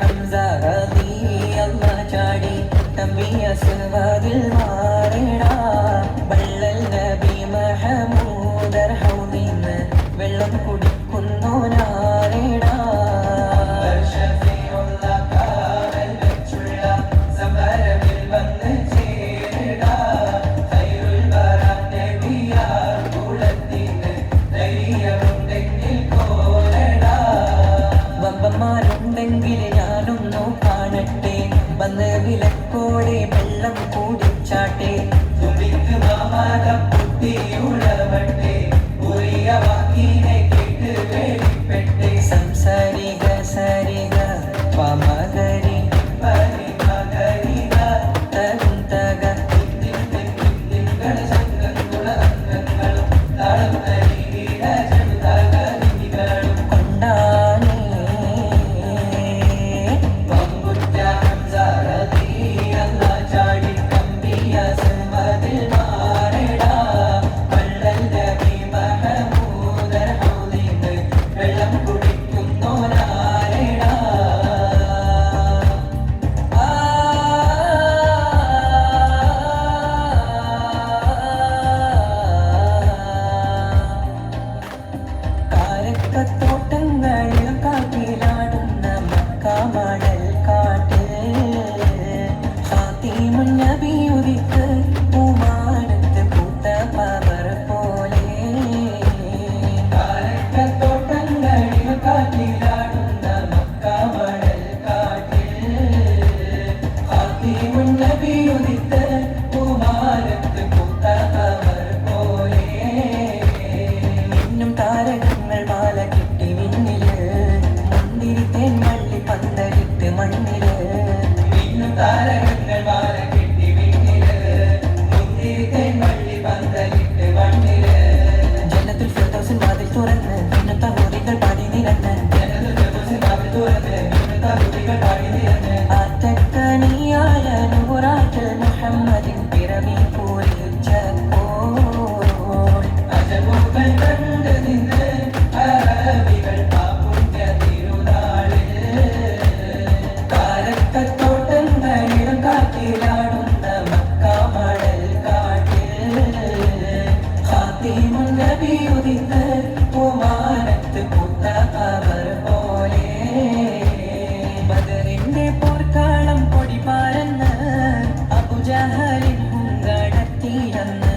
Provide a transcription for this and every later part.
ഹംസ ചാടി. തമ്മിയ സിൽവാദിൽ വാദം മുൻ നബി ഉദിക്ക محمد and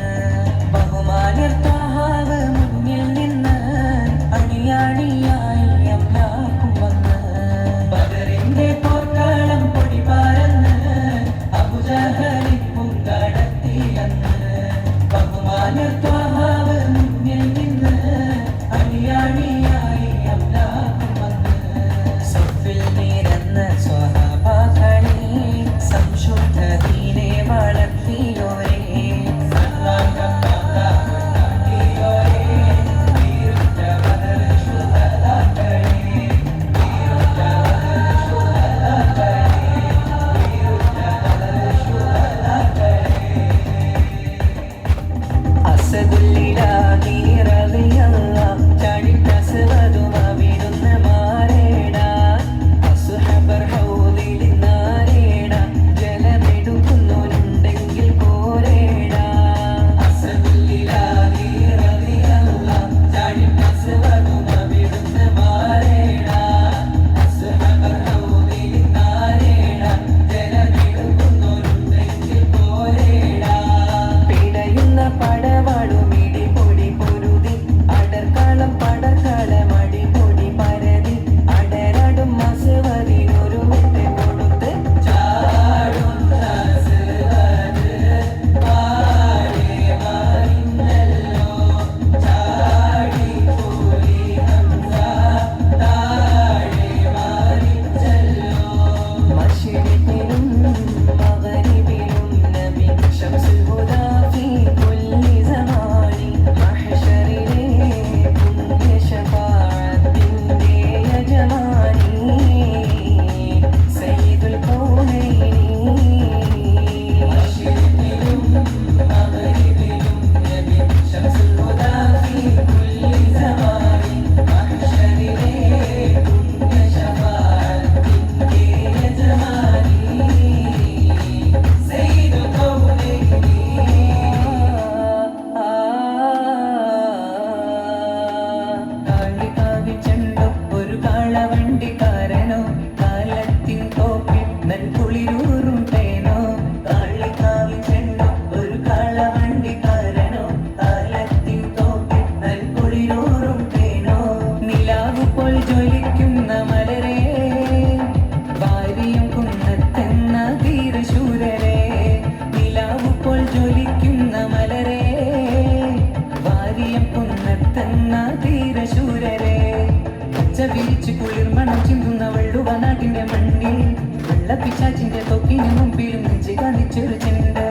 വെള്ള പിശാചിന്റെ തൊക്കിന് മുമ്പിലും കാണിച്ചൊരു ചെണ്ട്.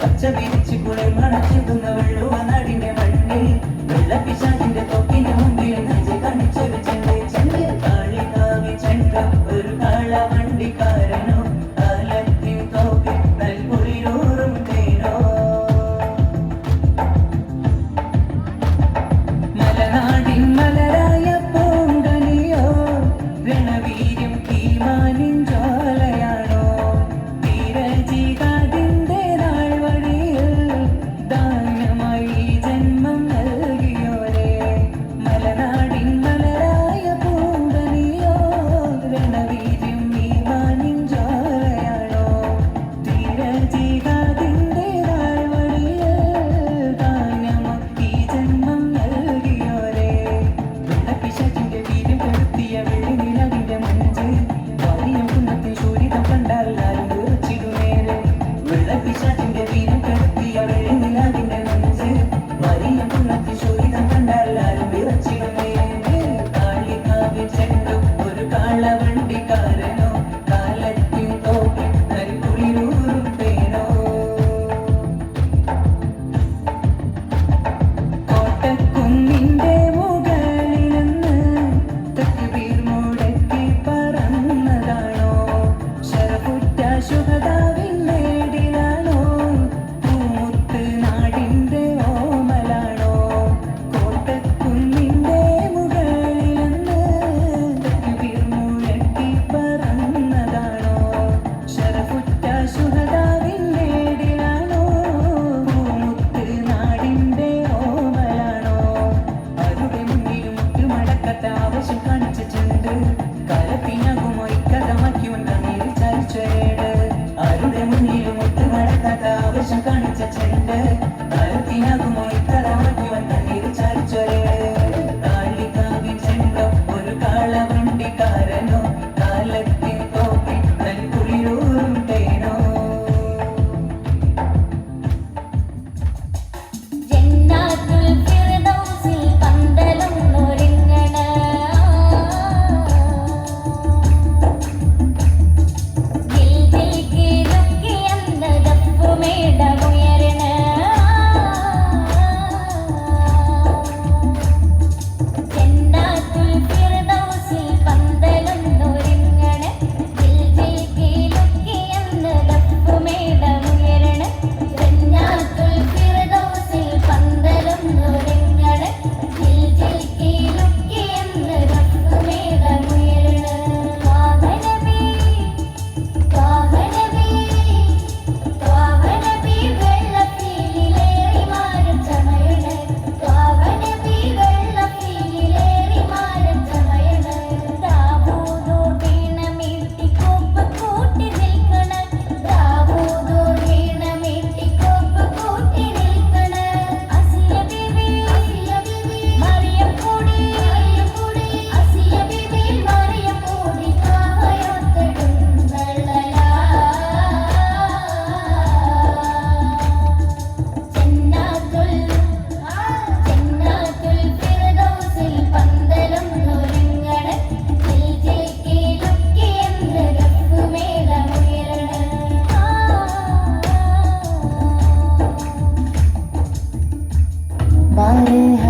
പച്ച വിരിച്ച് കുളിർ മണച്ചിടുന്ന വെള്ളുവ should Bye.